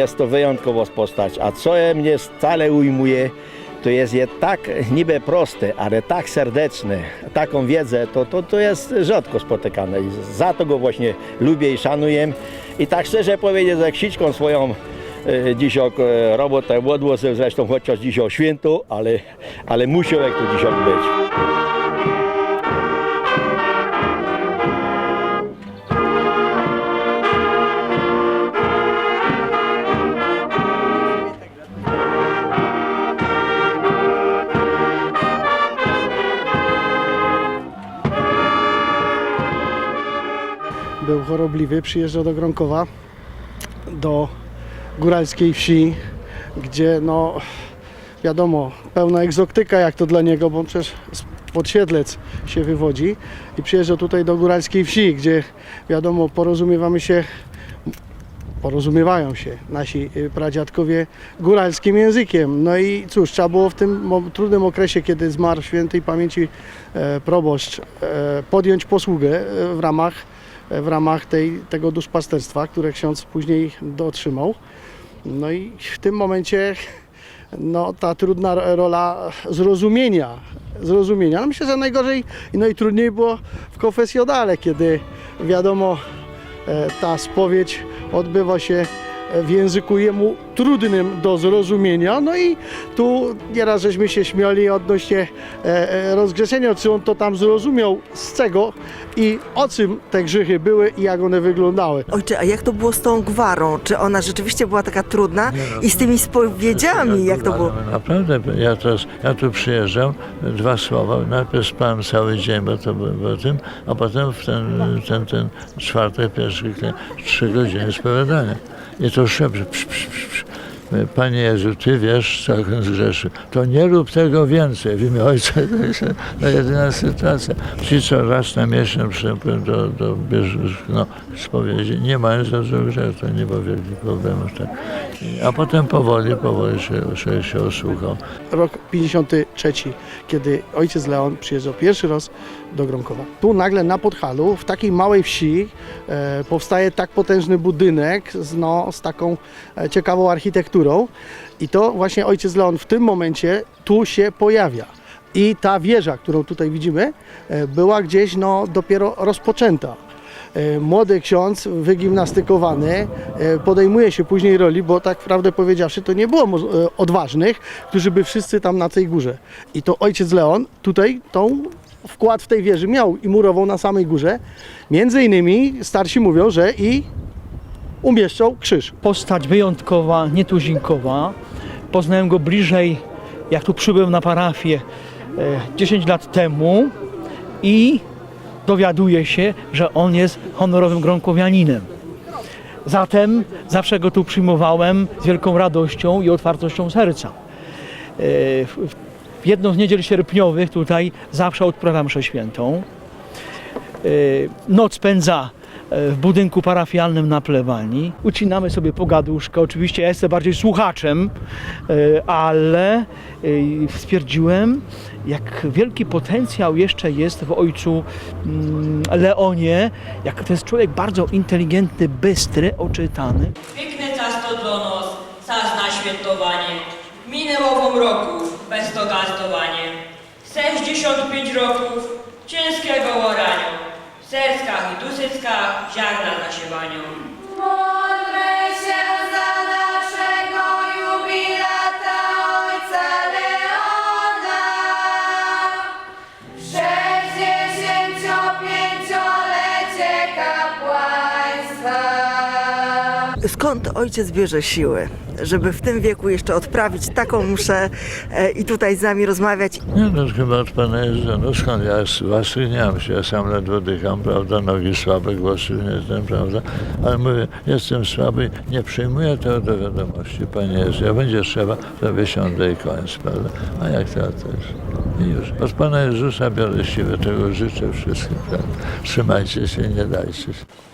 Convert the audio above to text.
Jest to wyjątkowa postać, a co mnie stale ujmuje, to jest je tak niby proste, ale tak serdeczne, taką wiedzę, to, to, to jest rzadko spotykane i za to go właśnie lubię i szanuję. I tak szczerze powiedzieć, że ksiczką swoją e, dzisiaj e, robotę odłożył, zresztą chociaż dzisiaj o święto, ale, ale musiał jak to dzisiaj być. Był chorobliwy, przyjeżdżał do Gronkowa, do góralskiej wsi, gdzie no wiadomo, pełna egzoktyka jak to dla niego, bo przecież podsiedlec się wywodzi i przyjeżdżał tutaj do góralskiej wsi, gdzie wiadomo, porozumiewamy się porozumiewają się nasi y, pradziadkowie góralskim językiem. No i cóż, trzeba było w tym trudnym okresie, kiedy zmarł świętej pamięci e, proboszcz, e, podjąć posługę e, w ramach, w ramach tej, tego duszpasterstwa, które ksiądz później dotrzymał. No i w tym momencie no, ta trudna ro- rola zrozumienia, zrozumienia. No myślę, że najgorzej i najtrudniej było w konfesjonale, kiedy wiadomo, e, ta spowiedź odbywa się w języku jemu trudnym do zrozumienia. No i tu nieraz żeśmy się śmiali odnośnie e, e, rozgrzeszenia, czy on to tam zrozumiał, z czego i o czym te grzechy były i jak one wyglądały. Ojcze, a jak to było z tą gwarą? Czy ona rzeczywiście była taka trudna? I z tymi spowiedziami, jak to było? Naprawdę, ja, teraz, ja tu przyjeżdżam, dwa słowa, najpierw spałem cały dzień, bo to było tym, a potem w ten, ten, ten czwartek, pierwszy, trzy godziny spowiadania. I to szepcze, psz, psz, psz, psz. Panie Jezu, Ty wiesz, co on zgrzeszył. To nie rób tego więcej w imię Ojca. To jedyna sytuacja. Ci, co raz na miesiąc przystępują do, do no, spowiedzi, nie mają za dużo grzechu, to nie było wielkich problemów. Tak. A potem powoli, powoli się, się, się osłuchał. Rok 53, kiedy ojciec Leon przyjeżdżał pierwszy raz do Gronkowa. Tu nagle na Podhalu, w takiej małej wsi, e, powstaje tak potężny budynek z, no, z taką e, ciekawą architekturą. I to właśnie ojciec Leon w tym momencie tu się pojawia. I ta wieża, którą tutaj widzimy, e, była gdzieś no, dopiero rozpoczęta. E, Młody ksiądz, wygimnastykowany, e, podejmuje się później roli, bo tak prawdę powiedziawszy, to nie było odważnych, którzy by wszyscy tam na tej górze. I to ojciec Leon tutaj tą wkład w tej wieży miał i murował na samej górze. Między innymi starsi mówią, że i umieszczał krzyż. postać wyjątkowa, nietuzinkowa. Poznałem go bliżej, jak tu przybyłem na parafię e, 10 lat temu i dowiaduję się, że on jest honorowym gronkowianinem. Zatem zawsze go tu przyjmowałem z wielką radością i otwartością serca. E, w- jedną z niedziel sierpniowych tutaj zawsze odprawiam mszę świętą. E, Noc spędza e, w budynku parafialnym na plebanii. Ucinamy sobie pogaduszkę. Oczywiście ja jestem bardziej słuchaczem, e, ale e, stwierdziłem, jak wielki potencjał jeszcze jest w ojcu mm, Leonie, jak to jest człowiek bardzo inteligentny, bystry, oczytany. Piękny czas to dla nas, czas na świętowanie. Minęło wam roku, bez to gazdowanie. 65 roków ciężkiego łorania. Serska i tu serska, žádná naše váňou. Skąd ojciec bierze siły, żeby w tym wieku jeszcze odprawić taką mszę e, i tutaj z nami rozmawiać? Nie, no chyba od Pana Jezusa, no skąd ja mam się, ja sam ledwo dycham, prawda, nogi słabe, głosu nie jestem, prawda, ale mówię, jestem słaby, nie przyjmuję tego do wiadomości, Panie Jezu, jak będzie trzeba, to wysiądę i koniec, prawda, a jak to też. I już. Od Pana Jezusa biorę siłę, tego życzę wszystkim, prawda. Trzymajcie się, nie dajcie się.